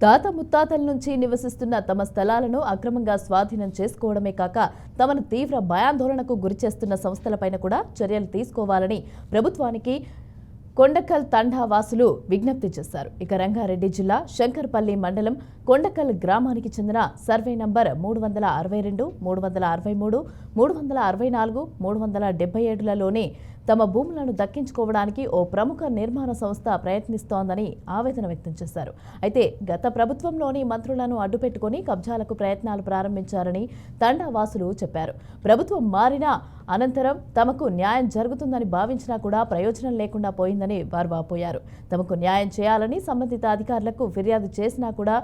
తాత ముత్తాతల నుంచి నివసిస్తున్న తమ స్థలాలను అక్రమంగా స్వాధీనం చేసుకోవడమే కాక తమను తీవ్ర భయాందోళనకు గురిచేస్తున్న సంస్థలపైన కూడా చర్యలు తీసుకోవాలని ప్రభుత్వానికి కొండకల్ తండా వాసులు విజ్ఞప్తి చేశారు. ఇక రంగారెడ్డి జిల్లా శంకర్పల్లి మండలం కొండకల్ గ్రామానికి చెందిన సర్వే నంబర్ మూడు వందల అరవై రెండు మూడు వందల అరవై మూడు మూడు వందల అరవై నాలుగు మూడు వందల డెబ్బై ఏడులలోనే తమ భూములను దక్కించుకోవడానికి ఓ ప్రముఖ నిర్మాణ సంస్థ ప్రయత్నిస్తోందని ఆవేదన వ్యక్తం చేశారు. అయితే గత ప్రభుత్వంలోని మంత్రులను అడ్డుపెట్టుకుని కబ్జాలకు ప్రయత్నాలు ప్రారంభించారని తండా వాసులు చెప్పారు. ప్రభుత్వం మారినా అనంతరం తమకు న్యాయం జరుగుతుందని భావించినా కూడా ప్రయోజనం లేకుండా పోయిందని వారు వాపోయారు. తమకు న్యాయం చేయాలని సంబంధిత అధికారులకు ఫిర్యాదు చేసినా కూడా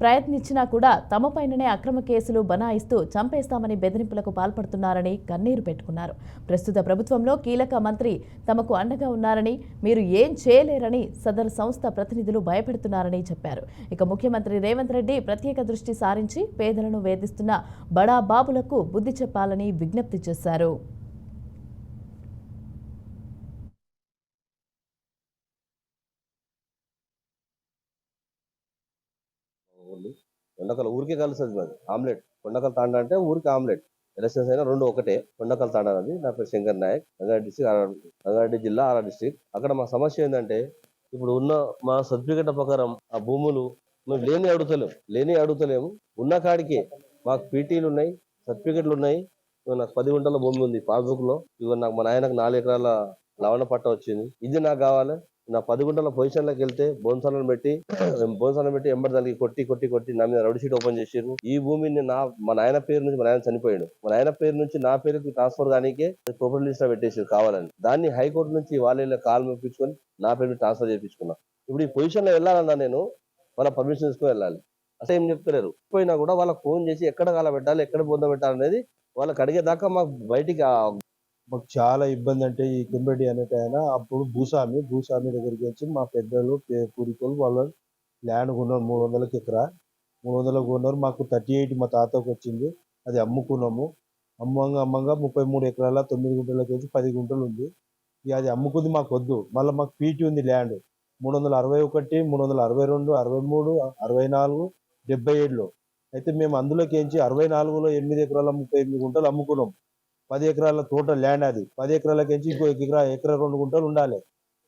ప్రయత్నించినా కూడా తమపైననే అక్రమ కేసులు బనాయిస్తూ చంపేస్తామని బెదిరింపులకు పాల్పడుతున్నారని కన్నీరు పెట్టుకున్నారు. ప్రస్తుత ప్రభుత్వంలో కీలక మంత్రి తమకు అండగా ఉన్నారని మీరు ఏం చేయలేరని సదరు సంస్థ ప్రతినిధులు భయపెడుతున్నారని చెప్పారు. ఇక ముఖ్యమంత్రి రేవంత్ రెడ్డి ప్రత్యేక దృష్టి సారించి పేదలను వేధిస్తున్న బడా బాబులకు బుద్ధి చెప్పాలని విజ్ఞప్తి చేశారు. ఊర్లు కొండకల్ ఊరికే కలుస్తుంది మాది. ఆమ్లెట్. కొండకల్ తాండ అంటే ఊరికి ఆమ్లెట్. ఎలక్షన్స్ అయినా రెండు ఒకటే. కొండకల్ తాండా అది నా పేరు శంకర్ నాయక్. రంగారెడ్డి డిస్టిక్ రంగారెడ్డి జిల్లా ఆరా డిస్టిక్. అక్కడ మా సమస్య ఏంటంటే ఇప్పుడు ఉన్న మా సర్టిఫికెట్ ప్రకారం ఆ భూములు మేము లేని అడుగుతలేము లేని అడుగుతలేము. ఉన్న కాడికే మాకు పీటీలు ఉన్నాయి సర్టిఫికెట్లు ఉన్నాయి. ఇవన్న నాకు పది గుంటల భూమి ఉంది పాస్బుక్లో ఇగో నాకు మా నాయనకు నాలుగు ఎకరాల లవణ పట్ట వచ్చింది. ఇది నాకు కావాలి. నా పది గుంటల పొజిషన్లోకి వెళ్తే బోన్సాలను పెట్టి బోన్సాలను పెట్టి ఎంబర్ దానికి కొట్టి కొట్టి కొట్టి నా మీద రౌడ్ షీట్ ఓపెన్ చేసారు ఈ భూమిని నా మా నాయన పేరు నుంచి మా నాయన చనిపోయాడు. మా నాయన పేరు నుంచి నా పేరుకి ట్రాన్స్ఫర్ దానికే ప్రాపర్టీ లిస్ట్లో పెట్టేసారు కావాలని. దాన్ని హైకోర్టు నుంచి వాళ్ళ కాల్ మెప్పించుకొని నా పేరు మీద ట్రాన్స్ఫర్ చేయించుకున్నా. ఇప్పుడు ఈ పొజిషన్లో వెళ్ళాలన్నా నేను వాళ్ళ పర్మిషన్ తీసుకుని వెళ్ళాలి. అసలు ఏం చెప్తలేరు. పోయినా కూడా వాళ్ళకి ఫోన్ చేసి ఎక్కడ కాల పెట్టాలి ఎక్కడ బొంద పెట్టాలి అనేది వాళ్ళకి అడిగేదాకా మాకు బయటికి మాకు చాలా ఇబ్బంది అంటే ఈ కింబడి అనేట ఆయన అప్పుడు భూస్వామి భూస్వామి దగ్గరికి వచ్చి మా పెద్దలు పే- పూర్వీకులు వాళ్ళ ల్యాండ్ కొన్నారు మూడు వందలకి ఎకరా. మూడు వందలకు కొన్నారు. మాకు థర్టీ ఎయిట్ మా తాతకు వచ్చింది. అది అమ్ముకున్నాము. అమ్మంగా అమ్మంగా ముప్పై మూడు ఎకరాల తొమ్మిది గుంటలకు వచ్చి పది గుంటలు ఉంది. ఇక అది అమ్ముకుంది మాకు వద్దు మళ్ళీ మాకు పీటీ ఉంది ల్యాండ్. మూడు వందల అరవై ఒకటి మూడు వందల అరవై రెండు అరవై మూడు అరవై నాలుగు డెబ్బై ఏడులో. అయితే మేము అందులోకి ఎంచి అరవై నాలుగులో ఎనిమిది ఎకరాల ముప్పై ఎనిమిది గుంటలు అమ్ముకున్నాం. పది ఎకరాల తోట ల్యాండ్ అది. పది ఎకరాలకి ఎంచి ఇంకో ఎకరా ఎకరా రెండు గుంటలు ఉండాలి.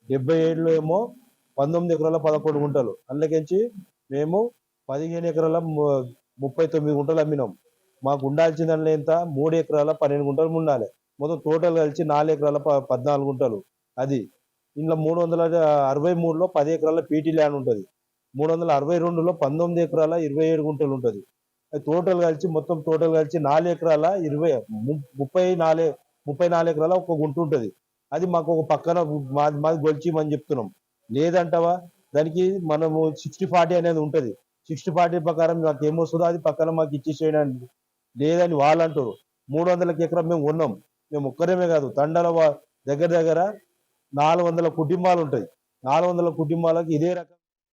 డెబ్బై ఏడులో ఏమో పంతొమ్మిది ఎకరాల పదకొండు గుంటలు. అందులోకించి మేము పదిహేను ఎకరాల ముప్పై తొమ్మిది గుంటలు అమ్మినాం. మాకు ఉండాల్సిన దాంట్లో ఎంత? మూడు ఎకరాల పన్నెండు గుంటలు ఉండాలి. మొత్తం టోటల్ కలిసి నాలుగు ఎకరాల ప- పద్నాలుగు గుంటలు. అది ఇంట్లో మూడు వందల అరవై మూడులో పది ఎకరాల పీటీ ల్యాండ్ ఉంటుంది. మూడు వందల అరవై రెండులో పంతొమ్మిది ఎకరాల ఇరవై ఏడు గుంటలు ఉంటుంది. టోటల్ కలిసి మొత్తం టోటల్ కలిసి నాలుగు ఎకరాల ఇరవై ముప్పై నాలుగు ముప్పై నాలుగు ఎకరాల ఒక గుంట ఉంటుంది. అది మాకు ఒక పక్కన మాది మాది గొలిచిమని చెప్తున్నాం. లేదంటావా? దానికి మనము సిక్స్టీ ఫార్టీ అనేది ఉంటుంది. సిక్స్టీ ఫార్టీ ప్రకారం మాకు ఏమొస్తుందో అది పక్కన మాకు ఇచ్చేసేయడానికి లేదని వాళ్ళు అంటారు మూడు వందలకి ఎకరం మేము ఉన్నాం మేము ఒక్కరేమే కాదు తండల దగ్గర దగ్గర నాలుగు వందల కుటుంబాలు ఉంటాయి. నాలుగు వందల కుటుంబాలకు ఇదే రకం